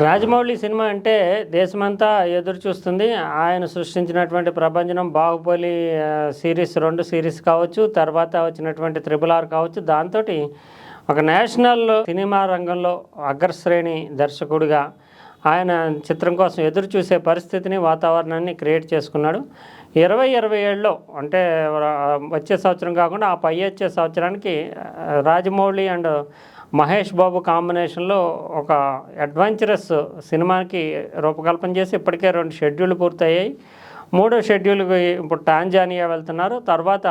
Rajamouli cinema అంటే దేశమంతా ఎదురు చూస్తుంది. ఆయన సృష్టించినటువంటి ప్రభంజనం బాహుబలి సిరీస్ రెండు సిరీస్ కావచ్చు తర్వాత వచ్చినటువంటి త్రిబుల్ ఆర్ కావచ్చు. దాంతో ఒక నేషనల్ సినిమా రంగంలో అగ్రశ్రేణి దర్శకుడిగా ఆయన చిత్రం కోసం ఎదురు చూసే పరిస్థితిని వాతావరణాన్ని క్రియేట్ చేసుకున్నాడు. ఇరవై ఇరవై ఏడులో అంటే వచ్చే సంవత్సరం కాకుండా ఆ పై వచ్చే సంవత్సరానికి రాజమౌళి అండ్ మహేష్ బాబు కాంబినేషన్లో ఒక అడ్వెంచరస్ సినిమాకి రూపకల్పన చేసి ఇప్పటికే రెండు షెడ్యూల్ పూర్తయ్యాయి. మూడో షెడ్యూల్కి ఇప్పుడు టాంజానియా వెళ్తున్నారు. తర్వాత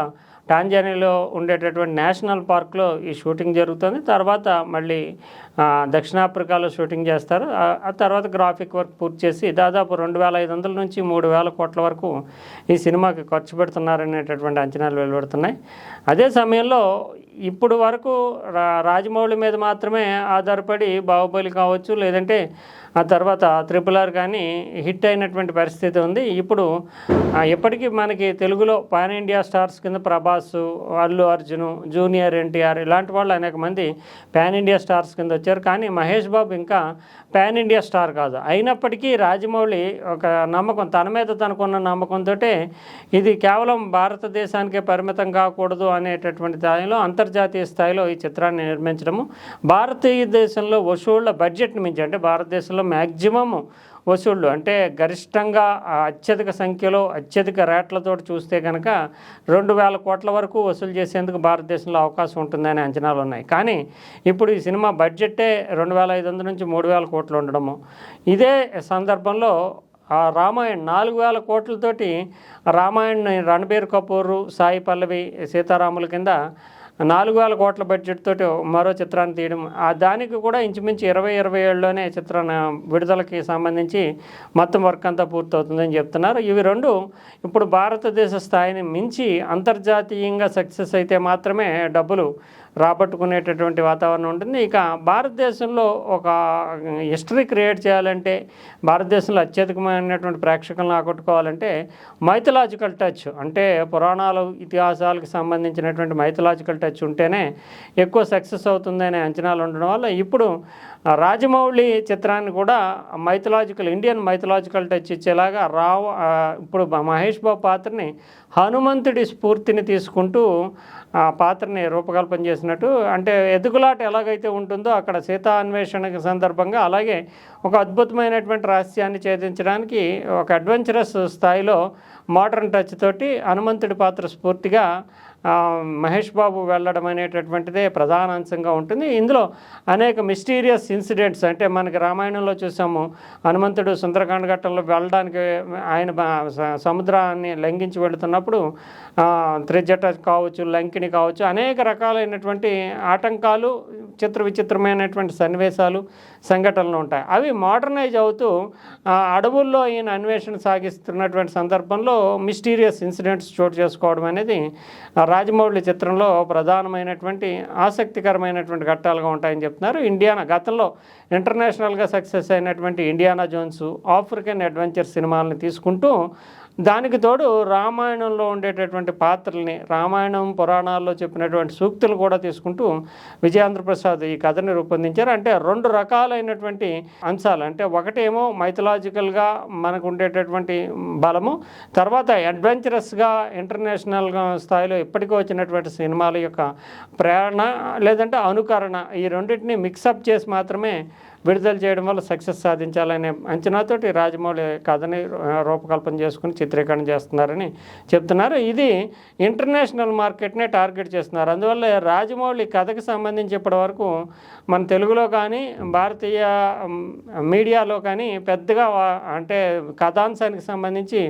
టాంజానియాలో ఉండేటటువంటి నేషనల్ పార్క్లో ఈ షూటింగ్ జరుగుతుంది. తర్వాత మళ్ళీ దక్షిణాఫ్రికాలో షూటింగ్ చేస్తారు. ఆ ఆ తర్వాత గ్రాఫిక్ వర్క్ పూర్తి చేసి దాదాపు రెండు వేల ఐదు వందల నుంచి మూడు వేల కోట్ల వరకు ఈ సినిమాకి ఖర్చు పెడుతున్నారనేటటువంటి అంచనాలు వెలువడుతున్నాయి. అదే సమయంలో ఇప్పుడు వరకు రా రాజమౌళి మీద మాత్రమే ఆధారపడి బాహుబలి కావచ్చు లేదంటే ఆ తర్వాత త్రిపుల్ ఆర్ కానీ హిట్ అయినటువంటి పరిస్థితి ఉంది. ఇప్పుడు ఇప్పటికీ మనకి తెలుగులో పాన్ ఇండియా స్టార్స్ కింద ప్రభాస్ అల్లు అర్జున్ జూనియర్ ఎన్టీఆర్ ఇలాంటి వాళ్ళు అనేక మంది పాన్ ఇండియా స్టార్స్ కింద వచ్చారు. కానీ మహేష్ బాబు ఇంకా పాన్ ఇండియా స్టార్ కాదు. అయినప్పటికీ రాజమౌళి ఒక నమ్మకం తన మీద తనకున్న నమ్మకంతో ఇది కేవలం భారతదేశానికే పరిమితం కాకూడదు అనేటటువంటి స్థాయిలో అంతర్జాతీయ స్థాయిలో ఈ చిత్రాన్ని నిర్మించడము. భారతదేశంలో వసూళ్ళ బడ్జెట్ని మించి అంటే భారతదేశంలో మ్యాక్సిమం వసూళ్ళు అంటే గరిష్టంగా అత్యధిక సంఖ్యలో అత్యధిక రేట్లతో చూస్తే కనుక రెండు వేల కోట్ల వరకు వసూలు చేసేందుకు భారతదేశంలో అవకాశం ఉంటుందనే అంచనాలు ఉన్నాయి. కానీ ఇప్పుడు ఈ సినిమా బడ్జెట్టే రెండు వేల ఐదు వందల నుంచి మూడు వేల కోట్లు ఉండడము. ఇదే సందర్భంలో ఆ రామాయణ్ నాలుగు వేల కోట్లతోటి రామాయణ్ రణబీర్ కపూర్ సాయి పల్లవి సీతారాముల కింద నాలుగు వేల కోట్ల బడ్జెట్ తోటి మరో చిత్రాన్ని తీయడం. ఆ దానికి కూడా ఇంచుమించు ఇరవై ఇరవై ఏళ్ళలోనే చిత్రాన్ని విడుదలకి సంబంధించి మొత్తం వర్క్ అంతా పూర్తవుతుందని చెప్తున్నారు. ఇవి రెండు ఇప్పుడు భారతదేశ స్థాయిని మించి అంతర్జాతీయంగా సక్సెస్ అయితే మాత్రమే డబ్బులు రాబట్టుకునేటటువంటి వాతావరణం ఉంటుంది. ఇక భారతదేశంలో ఒక హిస్టరీ క్రియేట్ చేయాలంటే భారతదేశంలో అత్యధికమైనటువంటి ప్రేక్షకులను ఆకట్టుకోవాలంటే మైథలాజికల్ టచ్ అంటే పురాణాలు ఇతిహాసాలకు సంబంధించినటువంటి మైథలాజికల్ టచ్ ఉంటేనే ఎక్కువ సక్సెస్ అవుతుందనే అంచనాలు ఉండడం వల్ల ఇప్పుడు రాజమౌళి చిత్రాన్ని కూడా మైథలాజికల్ ఇండియన్ మైథలాజికల్ టచ్ ఇచ్చేలాగా రావ ఇప్పుడు మహేష్ బాబు పాత్రని హనుమంతుడి స్ఫూర్తిని తీసుకుంటూ ఆ పాత్రని రూపకల్పన చేసినట్టు అంటే ఎదుగులాట ఎలాగైతే ఉంటుందో అక్కడ సీతా అన్వేషణ సందర్భంగా అలాగే ఒక అద్భుతమైనటువంటి రహస్యాన్ని ఛేదించడానికి ఒక అడ్వెంచరస్ స్థాయిలో మోడర్న్ టచ్ తోటి హనుమంతుడి పాత్ర స్ఫూర్తిగా మహేష్ బాబు వెళ్ళడం అనేటటువంటిదే ప్రధాన అంశంగా ఉంటుంది. ఇందులో అనేక మిస్టీరియస్ ఇన్సిడెంట్స్ అంటే మనకి రామాయణంలో చూసాము హనుమంతుడు సుందరకాండ ఘట్టంలో వెళ్ళడానికి ఆయన స- సముద్రాన్ని లంఘించి వెళుతున్నప్పుడు త్రిజట కావచ్చు లంకిని కావచ్చు అనేక రకాలైనటువంటి ఆటంకాలు చిత్ర విచిత్రమైనటువంటి సన్నివేశాలు సంఘటనలు ఉంటాయి. అవి మోడర్నైజ్ అవుతూ అడవుల్లో ఈయన అన్వేషణ సాగిస్తున్నటువంటి సందర్భంలో మిస్టీరియస్ ఇన్సిడెంట్స్ చోటు చేసుకోవడం అనేది రాజమౌళి చిత్రంలో ప్రధానమైనటువంటి ఆసక్తికరమైనటువంటి ఘట్టాలుగా ఉంటాయని చెప్తున్నారు. ఇండియానా గతంలో ఇంటర్నేషనల్గా సక్సెస్ అయినటువంటి ఇండియానా జోన్స్ ఆఫ్రికన్ అడ్వెంచర్ సినిమాలను తీసుకుంటూ దానికి తోడు రామాయణంలో ఉండేటటువంటి పాత్రల్ని రామాయణం పురాణాల్లో చెప్పినటువంటి సూక్తులు కూడా తీసుకుంటూ విజయేంద్రప్రసాద్ ఈ కథని రూపొందించారు. అంటే రెండు రకాలైనటువంటి అంశాలు. అంటే ఒకటేమో మైథలాజికల్గా మనకు ఉండేటటువంటి బలము తర్వాత అడ్వెంచరస్గా ఇంటర్నేషనల్ స్థాయిలో ఇప్పటికీ వచ్చినటువంటి సినిమాల యొక్క ప్రేరణ లేదంటే అనుకరణ ఈ రెండింటిని మిక్సప్ చేసి మాత్రమే విడుదల చేయడం వల్ల సక్సెస్ సాధించాలనే అంచనాతోటి రాజమౌళి కథని రూపకల్పన చేసుకుని చిత్రీకరణ చేస్తున్నారని చెప్తున్నారు. ఇది ఇంటర్నేషనల్ మార్కెట్నే టార్గెట్ చేస్తున్నారు. అందువల్ల రాజమౌళి కథకి సంబంధించి ఇప్పటి వరకు మన తెలుగులో కానీ భారతీయ మీడియాలో కానీ పెద్దగా అంటే కథాంశానికి సంబంధించి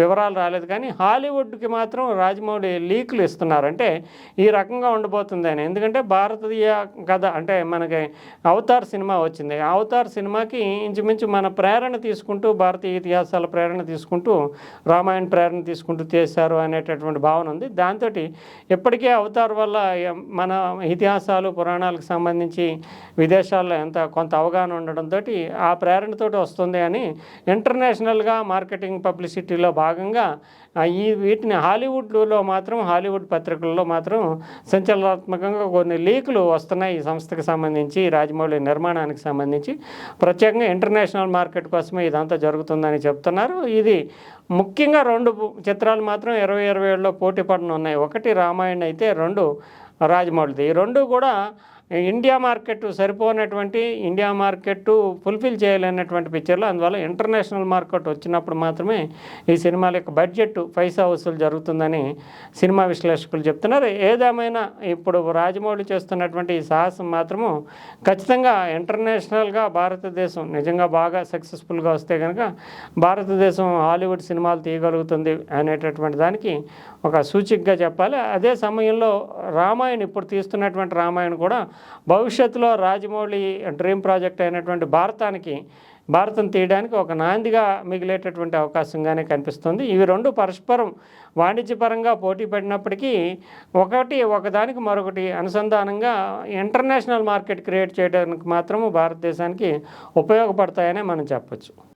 వివరాలు రాలేదు. కానీ హాలీవుడ్కి మాత్రం రాజమౌళి లీకులు ఇస్తున్నారు. అంటే ఈ రకంగా ఉండబోతుందని ఎందుకంటే భారతీయ కథ అంటే మనకి అవతార్ సినిమా వచ్చింది. అవతార్ సినిమాకి ఇంచుమించు మన ప్రేరణ తీసుకుంటూ భారతీయ ఇతిహాసాల ప్రేరణ తీసుకుంటూ రామాయణ ప్రేరణ తీసుకుంటూ చేశారు అనేటటువంటి భావన ఉంది. దాంతో ఇప్పటికే అవతార్ వల్ల మన ఇతిహాసాలు పురాణాలకు సంబంధించి విదేశాల్లో ఎంత కొంత అవగాహన ఉండడంతో ఆ ప్రేరణతోటి వస్తుంది అని ఇంటర్నేషనల్గా మార్కెటింగ్ పబ్లిసిటీలో భాగంగా ఈ వీటిని హాలీవుడ్లో మాత్రం హాలీవుడ్ పత్రికల్లో మాత్రం సంచలనాత్మకంగా కొన్ని లీకులు వస్తున్నాయి ఈ సంస్థకి సంబంధించి రాజమౌళి నిర్మాణానికి సంబంధించి. ప్రత్యేకంగా ఇంటర్నేషనల్ మార్కెట్ కోసమే ఇదంతా జరుగుతుందని చెప్తున్నారు. ఇది ముఖ్యంగా రెండు చిత్రాలు మాత్రం ఇరవై ఇరవై ఏడులో పోటీ పడిన ఉన్నాయి ఒకటి రామాయణ అయితే రెండు రాజమౌళిది. ఈ రెండు కూడా ఇండియా మార్కెట్ సరిపోనటువంటి ఇండియా మార్కెట్ ఫుల్ఫిల్ చేయలేనటువంటి పిక్చర్లు అందువల్ల ఇంటర్నేషనల్ మార్కెట్ వచ్చినప్పుడు మాత్రమే ఈ సినిమాల యొక్క బడ్జెట్ పైసా వసూలు జరుగుతుందని సినిమా విశ్లేషకులు చెప్తున్నారు. ఏదేమైనా ఇప్పుడు రాజమౌళి చేస్తున్నటువంటి ఈ సాహసం మాత్రము ఖచ్చితంగా ఇంటర్నేషనల్గా భారతదేశం నిజంగా బాగా సక్సెస్ఫుల్గా వస్తే కనుక భారతదేశం హాలీవుడ్ సినిమాలు తీయగలుగుతుంది అనేటటువంటి దానికి ఒక సూచికగా చెప్పాలి. అదే సమయంలో రామాయణ ఇప్పుడు తీస్తున్నటువంటి రామాయణ కూడా భవిష్యత్తులో రాజమౌళి డ్రీమ్ ప్రాజెక్ట్ అయినటువంటి భారతానికి భారతం తీయడానికి ఒక నాందిగా మిగిలేటటువంటి అవకాశంగానే కనిపిస్తుంది. ఇవి రెండు పరస్పరం వాణిజ్యపరంగా పోటీ పడినప్పటికీ ఒకటి ఒకదానికి మరొకటి అనుసంధానంగా ఇంటర్నేషనల్ మార్కెట్ క్రియేట్ చేయడానికి మాత్రము భారతదేశానికి ఉపయోగపడతాయనే మనం చెప్పొచ్చు.